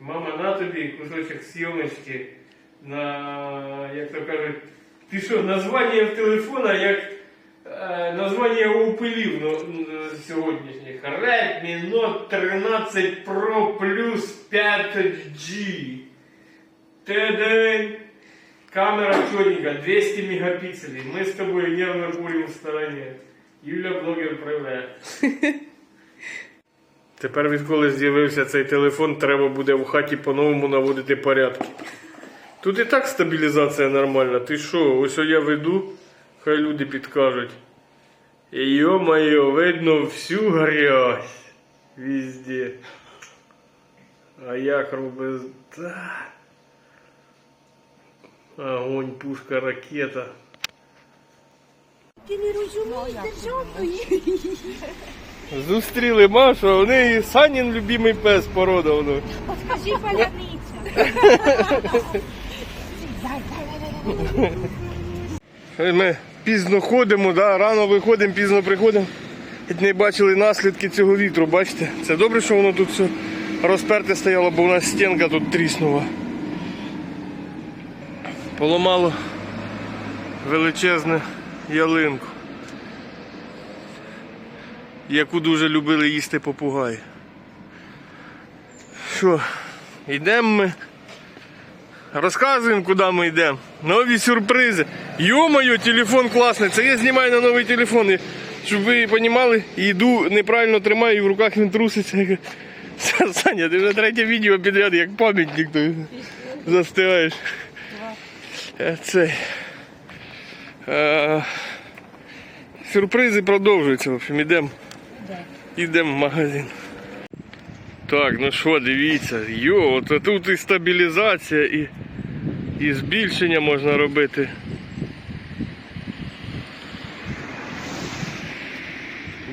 Мама, на тобі кусочок сйомочки на, як то кажуть, ти що, названня в телефона як е, названня опилів ну, сьогоднішніх. Redmi Note 13 Pro Plus 5G. Та-дань! Камера чётненькая, 200 мегапикселей. Мы с тобой нервно курим в стороне. Юля блогер проявляє. Тепер відколи з'явився цей телефон, треба буде в хаті по-новому наводити порядки. Тут і так стабілізація нормальна. Ти що, ось я веду, хай люди підкажуть. Йо-моє, видно всю грязь. Везде. А як робить. Огонь, пушка, ракета. Ти не розумієш державної. Зустріли Машу, а в неї Санін любимий пес порода. Воно. Скажи паляниця. Ми пізно ходимо, да, рано виходимо, пізно приходимо. Не бачили наслідки цього вітру, бачите? Це добре, що воно тут все розперте стояло, бо у нас стінка тут тріснула. Поламало величезну ялинку, яку дуже любили їсти попугаї. Що, йдемо ми. Розказуємо, куди ми йдемо. Нові сюрпризи. Йо-моє, телефон класний. Це я знімаю на новий телефон. Щоб ви розуміли, йду неправильно тримаю і в руках він труситься. Саня, ти вже третє відео підряд, як пам'ятник ти застигаєш. Е, Це. Е, сюрпризи продовжуються. В общем, ідемо. Йдемо в магазин. Так, ну що, дивіться, йо, от тут і стабілізація, і, і збільшення можна робити.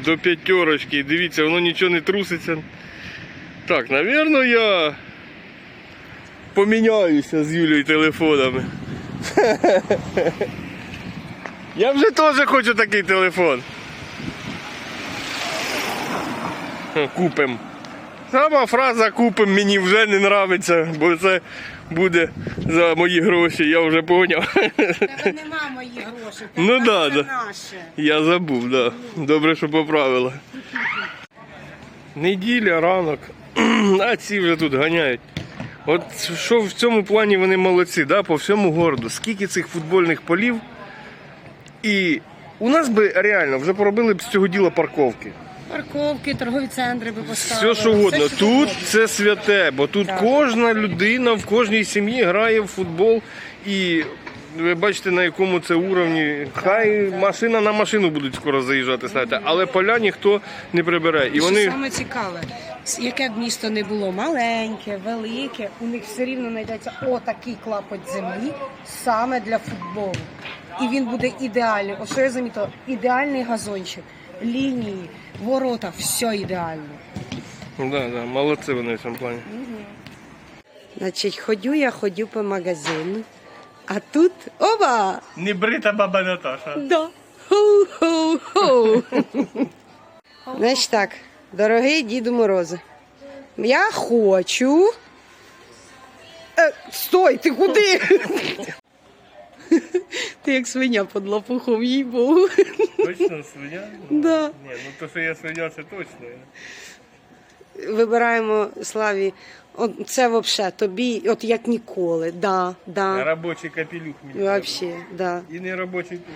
До п'ятерочки, дивіться, воно нічого не труситься. Так, напевно, я поміняюся з Юлією телефонами. Я вже теж хочу такий телефон. Купим. Сама фраза купим мені вже не нравиться, бо це буде за мої гроші, я вже поняв. Тебе нема моїх грошей. Ну да, да. наше. Я забув, да. Добре, що поправила. Неділя, ранок, а ці вже тут ганяють. От що в цьому плані вони молодці, да? по всьому городу. Скільки цих футбольних полів. І у нас би реально вже поробили б з цього діла парковки. Парковки, торгові центри би поставили. Все, що угодно. Все, що Тут угодно. це святе, бо тут Так. кожна людина в кожній сім'ї грає в футбол і. Ви бачите, на якому це уровні. Хай машина на машину будуть скоро заїжджати, знаєте, але поля ніхто не прибере. І Що вони саме цікаве, с- яке б місто не було маленьке, велике, у них все рівно знайдеться отакий клапоть землі саме для футболу. І він буде ідеальний. Ось що я замітила, ідеальний газончик, лінії, ворота, все ідеально. да, да, молодці вони в цьому плані. Значить, ходю я ходю по магазину, а тут оба! Не брита баба Наташа. Да. Ху-ху-ху. Значить так, дорогий Діду Морозе, я хочу. Е, стой, ти куди? Ти як свиня під лопухом, їй богу. Точно свиня? Да. Ні, ну то, що я свиня, це точно. Вибираємо Славі. От це взагалі тобі, от як ніколи. Да, да. Робочий капелюх мені. Вообще, да. І не робочий тур.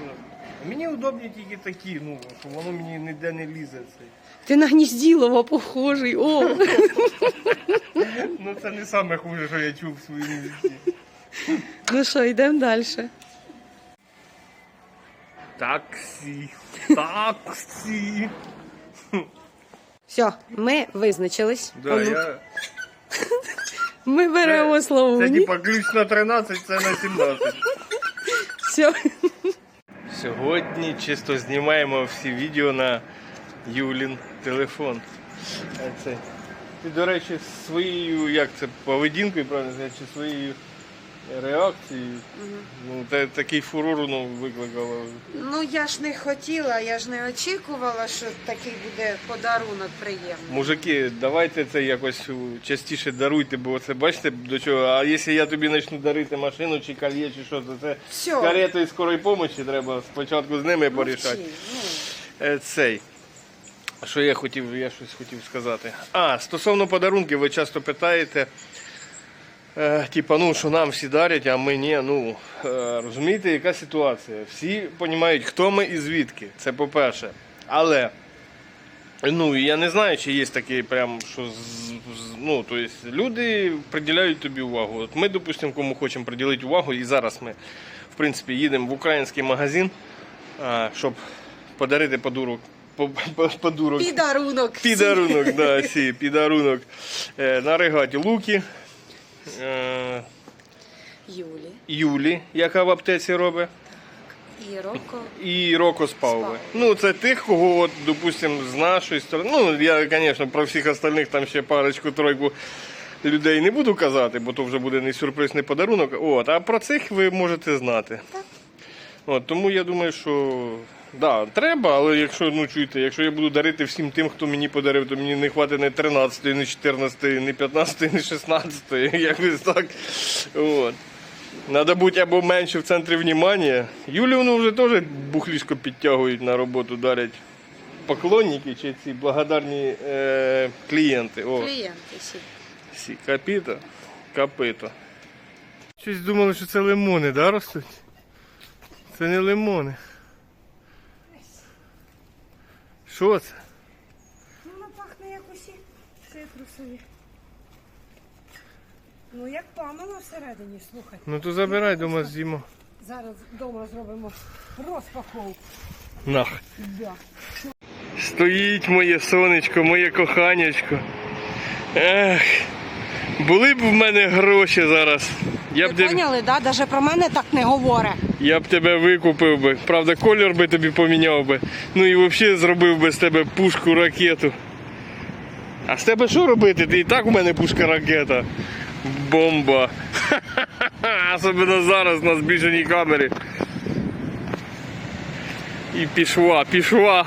Мені удобні тільки такі, ну, що воно мені ніде не лізе. Цей. Ти на Гнізділова похожий. О. Ну це не саме хуже, що я чув в своєму житті. Ну що, йдемо далі. Таксі. Таксі. Все, ми визначились. Да, я... Ми беремо Це Славуні. типа ключ на 13, це на 17. Все. Сьогодні чисто знімаємо всі відео на Юлін телефон. А Це. Ти, до речі, своєю, як це, поведінкою, правильно чи своєю реакції. Ну, та- такий фурор ну, викликало. Ну я ж не хотіла, я ж не очікувала, що такий буде подарунок приємний. Мужики, давайте це якось частіше даруйте, бо це бачите до чого. А якщо я тобі почну дарити машину чи кольє, чи що, то це Всьо. з каретою скорої допомоги треба спочатку з ними порішати. Ну. Е, Цей. Що я хотів, я щось хотів сказати. А, стосовно подарунків, ви часто питаєте. Е, типа, ну, що нам всі дарять, а ми ні. Ну, е, розумієте, яка ситуація? Всі розуміють, хто ми і звідки. Це по-перше. Але, ну, я не знаю, чи є таке прям, що ну, то есть, люди приділяють тобі увагу. От ми, допустимо, кому хочемо приділити увагу, і зараз ми, в принципі, їдемо в український магазин, щоб подарити подурок. по- по- Подурок. Підарунок. Підарунок, да, сі, підарунок. Е, наригати луки. Юлі Юлі, яка в аптеці робить, і Роко. і Роко. Спауви. Ну, це тих, кого, от, допустим, з нашої сторони. Ну, я, звісно, про всіх остальних там ще парочку, тройку людей не буду казати, бо то вже буде не сюрприз, не подарунок. От, а про цих ви можете знати. От, тому я думаю, що да, треба, але якщо ну чуєте, якщо я буду дарити всім тим, хто мені подарив, то мені не хватить не 13, не 14, не 15, не 16, якось так. От. Надо бути або менше в центрі внимання. Юлю ну, вже теж бухлішко підтягують на роботу, дарять поклонники чи ці благодарні е, клієнти. О. Клієнти всі. Сі, капіто, капито. Щось думали, що це лимони, да, ростуть? Це не лимони. Що це? Ну, воно пахне як усі цитрусові. Ну, як памело всередині, слухай. Ну то забирай дома з'їмо. Зараз вдома зробимо розпаковку. Нах. Да. Стоїть моє сонечко, моє коханячко. Ех. Були б в мене гроші зараз. Я Ви б, тебе, поняли, да? Даже про мене так не говорить. я б тебе викупив би. Правда, колір би тобі поміняв би. Ну і взагалі зробив би з тебе пушку ракету. А з тебе що робити? Ти і так у мене пушка ракета. Бомба. Особливо зараз на збільшеній камері. І пішла, пішла.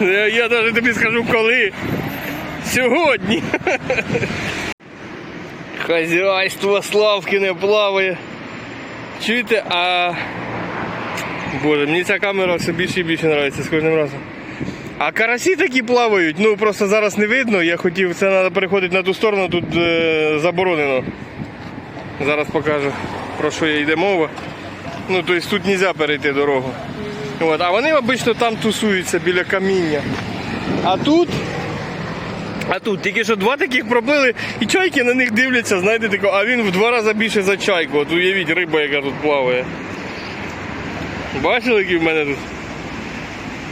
Я, я навіть тобі скажу коли. Сьогодні. Хазяйство Славкине плаває. Чуєте, а. Боже, мені ця камера все більше і більше подобається з кожним разом. А карасі такі плавають, ну просто зараз не видно. Я хотів, це треба переходити на ту сторону, тут е, заборонено. Зараз покажу, про що йде мова. Ну, тобто тут не можна перейти дорогу. От, а вони обично там тусуються біля каміння. А тут. А тут тільки що два таких проплили, і чайки на них дивляться, знаєте, тако, а він в два рази більше за чайку. От уявіть риба, яка тут плаває. Бачили, який в мене тут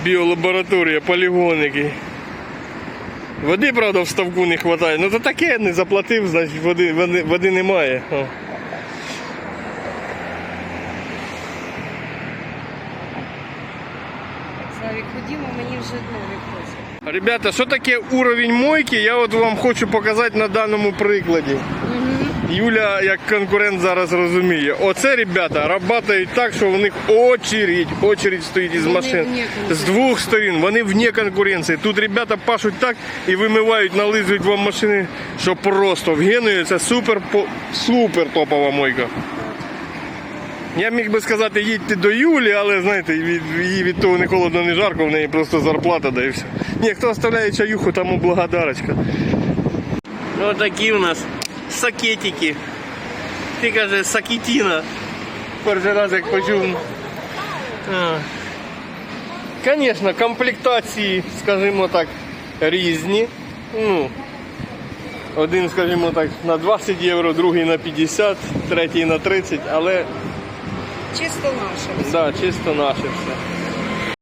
біолабораторія, полігон. Води, правда, в ставку не вистачає. Ну то таке не заплатив, значить води, води, води немає. О. Славік, ходімо, мені вже просять. Ребята, що таке уровень мойки, я от вам хочу показати на даному прикладі. Юля, як конкурент, зараз розуміє. Оце, ребята, працюють так, що в них очередь, очередь стоїть із машин. З двох сторін, вони вне конкуренції. Тут ребята пашуть так і вимивають, нализують вам машини, що просто в Генуї це супер, супер топова мойка. Я міг би сказати, їдьте до Юлі, але знаєте, від, їй від того не холодно, не жарко, в неї просто зарплата, да і все. Ні, хто оставляє чаюху, тому благодарочка. Ну такі у нас сакетики. Ти каже, сакетіна. Перший раз як почув. Звісно, комплектації, скажімо так, різні. Ну, один, скажімо так, на 20 євро, другий на 50, третій на 30, але Чисто наше. да, чисто наше все.